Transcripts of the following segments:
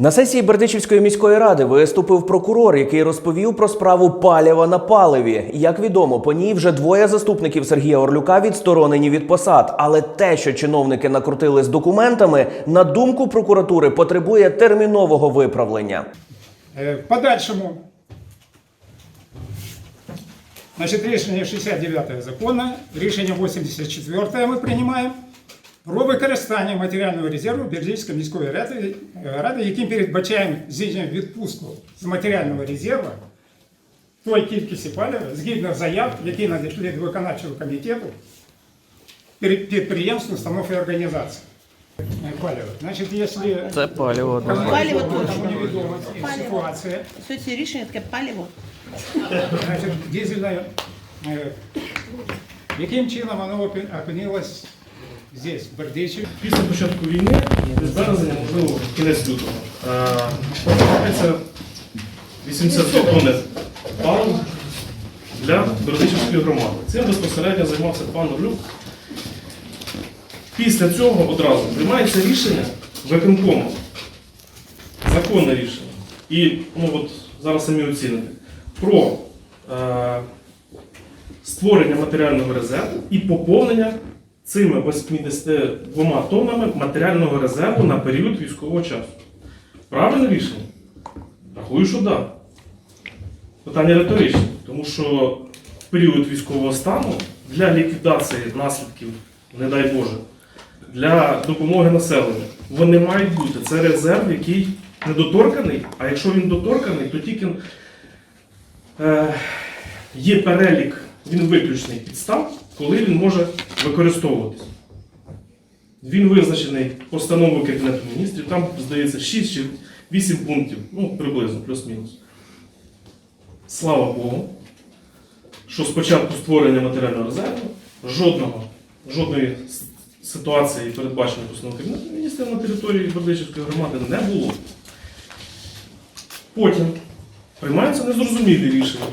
На сесії Бердичівської міської ради виступив прокурор, який розповів про справу паліва на паливі. Як відомо, по ній вже двоє заступників Сергія Орлюка відсторонені від посад. Але те, що чиновники накрутили з документами, на думку прокуратури, потребує термінового виправлення. Е, В подальшому, значить, рішення 69 закону, рішення 84 ми приймаємо про використання матеріального резерву Бердичської міської ради, е, ради, яким передбачаємо здійснення відпустку з матеріального резерву той кількості палива, згідно заяв, які надійшли до виконавчого комітету перед підприємств, установ і організацій. Е, Палива. Значить, якщо Це паліво. Паліво кому точно. невідома ситуація, Все ці рішення таке паліво. Значить, дизельне, е, яким чином воно опи- опинилось здесь, в Бердичі? Після початку війни, десь березня, можливо, кінець лютого, е, 80 тонн палива для Бердичівської громади. Цим безпосередньо займався пан Орлюк. Після цього одразу приймається рішення виконкому. Законне рішення. І ну, от, зараз самі оціните. Про е, створення матеріального резерву і поповнення цими 82 тоннами матеріального резерву на період військового часу. Правильне рішення? Рахую, що так. Да. Питання риторичне, тому що в період військового стану для ліквідації наслідків, не дай Боже, для допомоги населенню, вони мають бути. Це резерв, який недоторканий, а якщо він доторканий, то тільки е, є перелік, він виключний підстав, коли він може використовуватись. Він визначений постановою Кабінету міністрів, там, здається, 6 чи 8 пунктів, ну, приблизно, плюс-мінус. Слава Богу, що з початку створення матеріального резерву жодного, жодної ситуації, передбаченої постановою Кабінету міністрів на території Бердичівської громади не було. Потім приймаються незрозумілі рішення.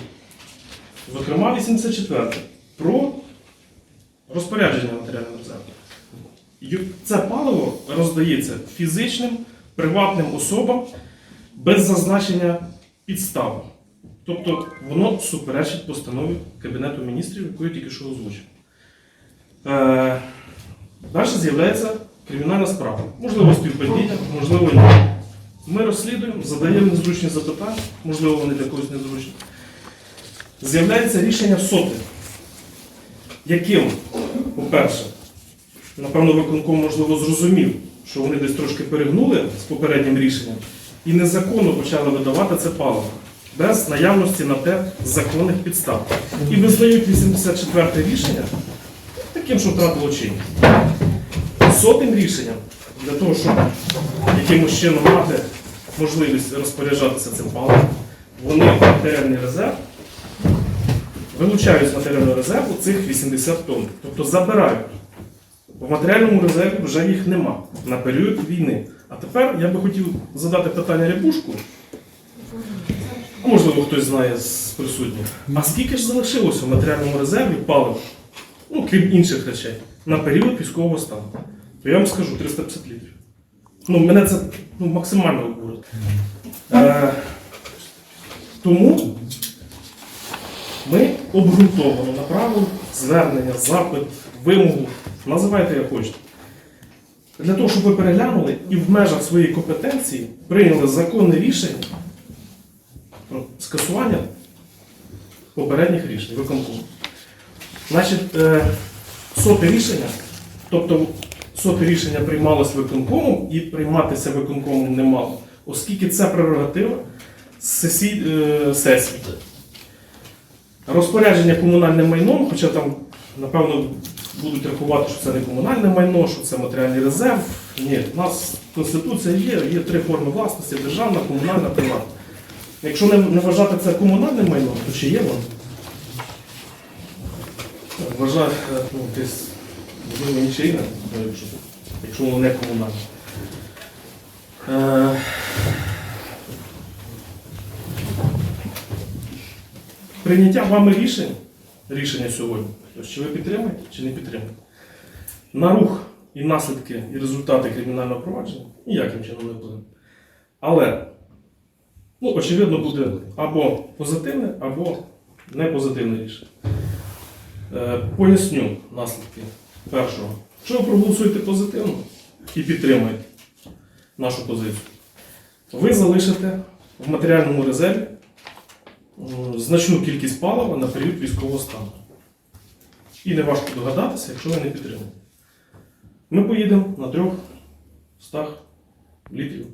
Зокрема, 84 про розпорядження матеріального резерву. Це паливо роздається фізичним, приватним особам без зазначення підстав. Тобто воно суперечить постанові Кабінету міністрів, яку я тільки що озвучив. Е, далі з'являється кримінальна справа. Можливо, співпадіння, можливо, ні. Ми розслідуємо, задаємо незручні запитання, можливо, вони для когось незручні. З'являється рішення соти, яким, по-перше, напевно, виконком, можливо, зрозумів, що вони десь трошки перегнули з попереднім рішенням і незаконно почали видавати це паливо без наявності на те законних підстав. І визнають 84 те рішення таким, що втратило чинність. Сотим рішенням для того, щоб якимось чином мати можливість розпоряджатися цим паливом, вони матеріальний резерв вилучають з матеріального резерву цих 80 тонн. Тобто забирають. В матеріальному резерві вже їх нема на період війни. А тепер я би хотів задати питання Рябушку. Можливо, хтось знає з присутніх. А скільки ж залишилося в матеріальному резерві палива, ну, крім інших речей, на період військового стану? То я вам скажу 350 літрів. Ну, мене це ну, максимально обурить. Е, тому обґрунтовано направили звернення, запит, вимогу, називайте як хочете. Для того, щоб ви переглянули і в межах своєї компетенції прийняли законне рішення про скасування попередніх рішень виконкому. Значить, е, соте рішення, тобто соте рішення приймалось виконкомом і прийматися виконкомом не мало, оскільки це прерогатива е, сесії. Розпорядження комунальним майном, хоча там, напевно, будуть рахувати, що це не комунальне майно, що це матеріальний резерв. Ні, у нас Конституція є, є три форми власності державна, комунальна, приватна. Якщо не, не вважати це комунальним майном, то чи є воно? Вважаю, е, ну, десь, можливо, нічийне, якщо воно не комунальне. Е, прийняття вами рішень, рішення сьогодні, чи ви підтримуєте, чи не підтримуєте, на рух і наслідки і результати кримінального провадження ніяким чином не вплине. Але, ну, очевидно, буде або позитивне, або не позитивне рішення. Е, Поясню наслідки першого. Якщо ви проголосуєте позитивно і підтримуєте нашу позицію, ви залишите в матеріальному резерві значну кількість палива на період військового стану. І не важко догадатися, якщо ви не підтримуєте. Ми поїдемо на трьох стах літрів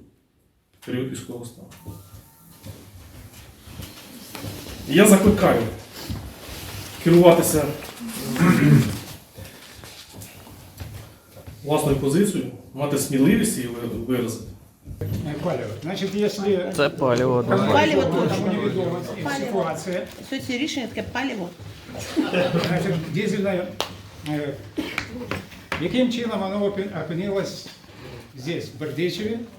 період військового стану. Я закликаю керуватися власною позицією, мати сміливість її виразити. Палево. Значит, если Це паліво. Палево Паліво точно. невідома ситуація, Все це рішення таке паліво? значить, дизельне, е, яким чином воно опи- опинилось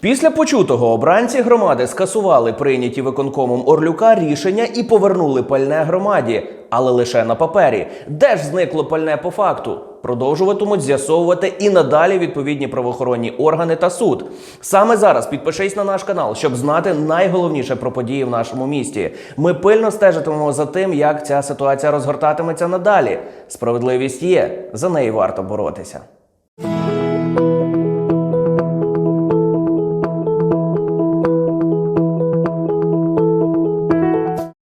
Після почутого обранці громади скасували прийняті виконкомом Орлюка рішення і повернули пальне громаді, але лише на папері. Де ж зникло пальне по факту? Продовжуватимуть з'ясовувати і надалі відповідні правоохоронні органи та суд. Саме зараз підпишись на наш канал, щоб знати найголовніше про події в нашому місті. Ми пильно стежитимемо за тим, як ця ситуація розгортатиметься надалі. Справедливість є, за неї варто боротися.